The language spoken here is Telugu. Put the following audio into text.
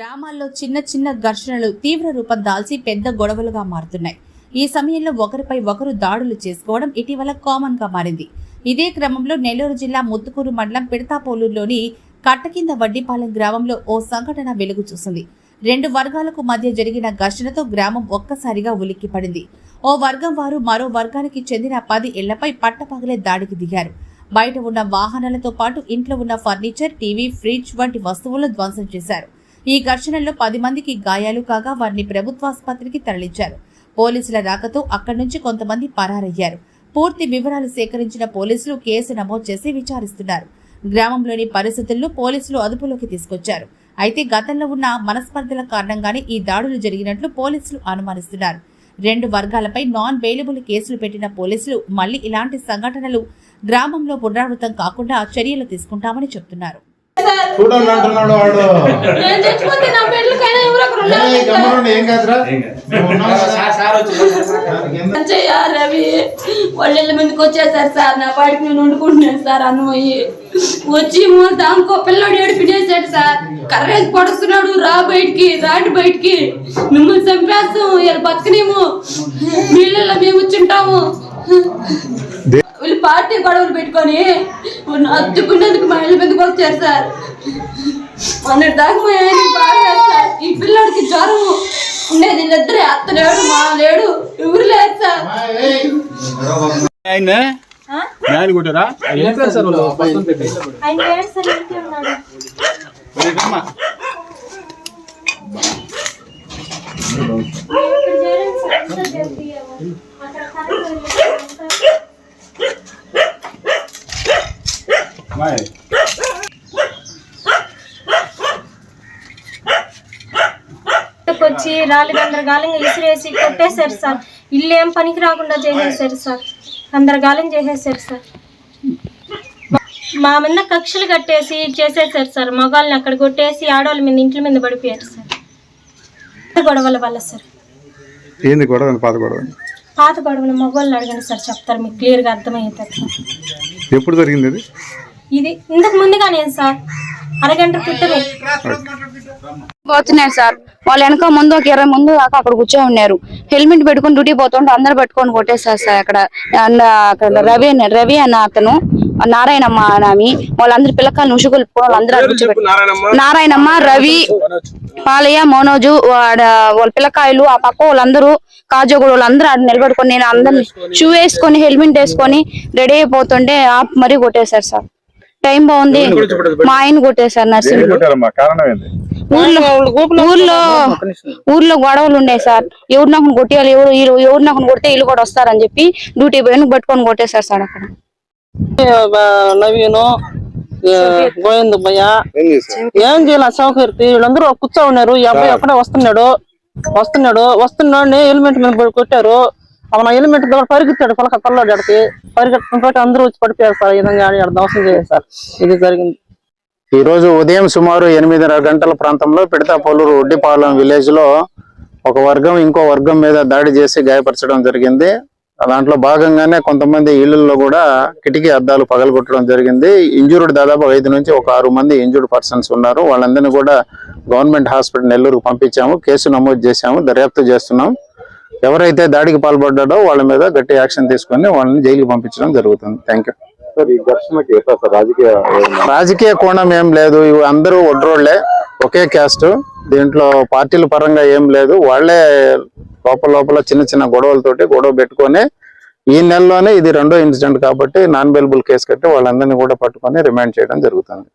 గ్రామాల్లో చిన్న చిన్న ఘర్షణలు తీవ్ర రూపం దాల్చి పెద్ద గొడవలుగా మారుతున్నాయి. ఈ సమయంలో ఒకరిపై ఒకరు దాడులు చేసుకోవడం ఇటీవల కామన్గా మారింది. ఇదే క్రమంలో నెల్లూరు జిల్లా ముత్తుకూరు మండలం పిడతాపోలూరులోని కట్టకింద వడ్డిపాలెం గ్రామంలో ఓ సంఘటన వెలుగు చూసింది. రెండు వర్గాలకు మధ్య జరిగిన ఘర్షణతో గ్రామం ఒక్కసారిగా ఉలిక్కిపడింది ఓ వర్గం వారు మరో వర్గానికి చెందిన పది ఇళ్ళపై పట్టపగలే దాడికి దిగారు. బయట ఉన్న వాహనాలతో పాటు ఇంట్లో ఉన్న ఫర్నిచర్ టీవీ ఫ్రిడ్జ్ వంటి వస్తువులను ధ్వంసం చేశారు. ఈ ఘర్షణలో పది మందికి గాయాలు కాగా వారిని ప్రభుత్వాసుపత్రికి తరలించారు. పోలీసుల రాకతో అక్కడి నుంచి కొంతమంది పరారయ్యారు. పూర్తి వివరాలు సేకరించిన పోలీసులు కేసు నమోదు చేసి విచారిస్తున్నారు. గ్రామంలోని పరిస్థితులను పోలీసులు అదుపులోకి తీసుకొచ్చారు. అయితే గతంలో ఉన్న మనస్పర్ధల కారణంగానే ఈ దాడులు జరిగినట్లు పోలీసులు అనుమానిస్తున్నారు. రెండు వర్గాలపై నాన్ బెయిలబుల్ కేసులు పెట్టిన పోలీసులు మళ్ళీ ఇలాంటి సంఘటనలు గ్రామంలో పునరావృతం కాకుండా చర్యలు తీసుకుంటామని చెప్తున్నారు. చూడండి అంటున్నాడు వాడు ఏం కాదురా? రవి? వాళ్ళ ఇళ్ళ మీదకి వచ్చేసారు సార్. నా పాటికి నేను వండుకుంటున్నాను సార్ అన్నమయ్యి వచ్చి మూల దానికో పిల్లోడు ఏడిపినేసాడు సార్. కర్రేసి పడుస్తున్నాడు రా బయటికి రాటి బయటికి. మిమ్మల్ని చంపేస్తాం ఇలా బతకనేము. నీళ్ళల్లో మేము వచ్చింటాము వీళ్ళు పార్టీ గొడవలు పెట్టుకొని అత్తుకునేందుకు మా ఇళ్ళ మీదకి వచ్చారు సార్? మొన్నటి దాకా మా ఆయన బాగా సార్. ఈ పిల్లోడికి జ్వరం ఉండేది వీళ్ళిద్దరే అత్త లేడు మా లేడు ఎవరు లేదు సార్. ఏయ్, ఆయన ఆయన కొట్టారా? ఆయన సార్ సార్. వెళ్ళింది. వచ్చి గందరగాలంగా ఇసిరేసి కొట్టేశారు సార్. ఇల్లు ఏం పనికి రాకుండా చేసేసారు సార్. గందరగాలం చేసేసారు సార్. మా మీద కక్షలు కట్టేసి చేసేసారు సార్. మగాళ్ళని అక్కడ కొట్టేసి ఆడవాళ్ళ మీద ఇంట్ల మీద పడిపోయారు సార్. గొడవల వల్ల సార్. ఏంది గొడవ పాత గొడవ పాత గొడవలు మగవాళ్ళని అడగండి సార్. చెప్తారు. మీకు క్లియర్గా సార్ ఎప్పుడు జరిగింది ఇది ఇంతకు ముందుగానే సార్ అరగంట క్రితమే. పోతున్నాయి సార్. వాళ్ళు వెనక ముందు ఒక ఇరవై ముందు దాకా అక్కడ కూర్చొని ఉన్నారు. హెల్మెట్ పెట్టుకొని డ్యూటీ పోతుంటే అందరు పెట్టుకొని కొట్టేస్తారు సార్ అక్కడ. అండ్ అక్కడ రవి అన్న రవి అన్న అతను నారాయణమ్మ అని ఆమె వాళ్ళందరూ పిల్లకాయలు ఉషుకులు వాళ్ళందరూ అక్కడ కూర్చోబెట్టి నారాయణమ్మ. రవి పాలయ్య మనోజు వాడ వాళ్ళ పిల్లకాయలు ఆ పక్క వాళ్ళందరూ కాజోగుడు వాళ్ళందరూ ఆడ నిలబెట్టుకొని నేను అందరిని షూ వేసుకొని హెల్మెట్ వేసుకొని రెడీ అయిపోతుంటే ఆప్ మరీ కొట్టేశారు సార్. టైం బాగుంది. మా ఆయన కొట్టేశారు నర్సింగ్ కొట్టారమ్మా కారణం ఏంది? ఊర్లో ఊర్లో ఊర్లో గొడవలు ఉండే సార్. ఎవరు నాకు కొట్టేయాలి? ఎవరు ఎవరు నాకు కొడితే వీళ్ళు కూడా వస్తారని చెప్పి డ్యూటీ పోయి పట్టుకొని కొట్టేశారు సార్ అక్కడ. నవీను గోవింద్ భయ్య ఏం చేయాలి? సౌకర్తి వీళ్ళందరూ కూర్చో ఉన్నారు. ఈ అబ్బాయి అక్కడే వస్తున్నాడు. వస్తున్నాడు. వస్తున్నాడు హెల్మెట్ మీద కొట్టారు. అవును హెల్మెట్ దగ్గర పరిగెత్తాడు కొలక కొల్లాడు అడికి పరిగెత్తడం అందరూ వచ్చి పడిపోయారు సార్ ఈ విధంగా ఆడ దోషం ఇది జరిగింది. ఈ రోజు ఉదయం సుమారు ఎనిమిదిన్నర గంటల ప్రాంతంలో పిడతాపోలూరు ఒడ్డిపాలెం విలేజ్లో ఒక వర్గం ఇంకో వర్గం మీద దాడి చేసి గాయపరచడం జరిగింది. దాంట్లో భాగంగానే కొంతమంది ఇళ్ళలో కూడా కిటికీ అద్దాలు పగలగొట్టడం జరిగింది. ఇంజూర్డ్ దాదాపు ఐదు నుంచి ఒక ఆరు మంది ఇంజూర్డ్ పర్సన్స్ ఉన్నారు. వాళ్ళందరినీ కూడా గవర్నమెంట్ హాస్పిటల్ నెల్లూరుకు పంపించాము. కేసు నమోదు చేశాము. దర్యాప్తు చేస్తున్నాం. ఎవరైతే దాడికి పాల్పడ్డాడో వాళ్ళ మీద గట్టి యాక్షన్ తీసుకొని వాళ్ళని జైలుకి పంపించడం జరుగుతుంది. థ్యాంక్ రాజకీయ రాజకీయ కోణం ఏం లేదు. ఇవి అందరూ ఒడ్రోళ్ళే. ఒకే క్యాస్ట్. దీంట్లో పార్టీల పరంగా ఏం లేదు. వాళ్ళే లోపల లోపల చిన్న చిన్న గొడవలతోటి గొడవ పెట్టుకొని ఈ నెలలోనే ఇది రెండో ఇన్సిడెంట్ కాబట్టి నాన్ బెయిలబుల్ కేసు కట్టి వాళ్ళందరినీ కూడా పట్టుకొని రిమాండ్ చేయడం జరుగుతుంది.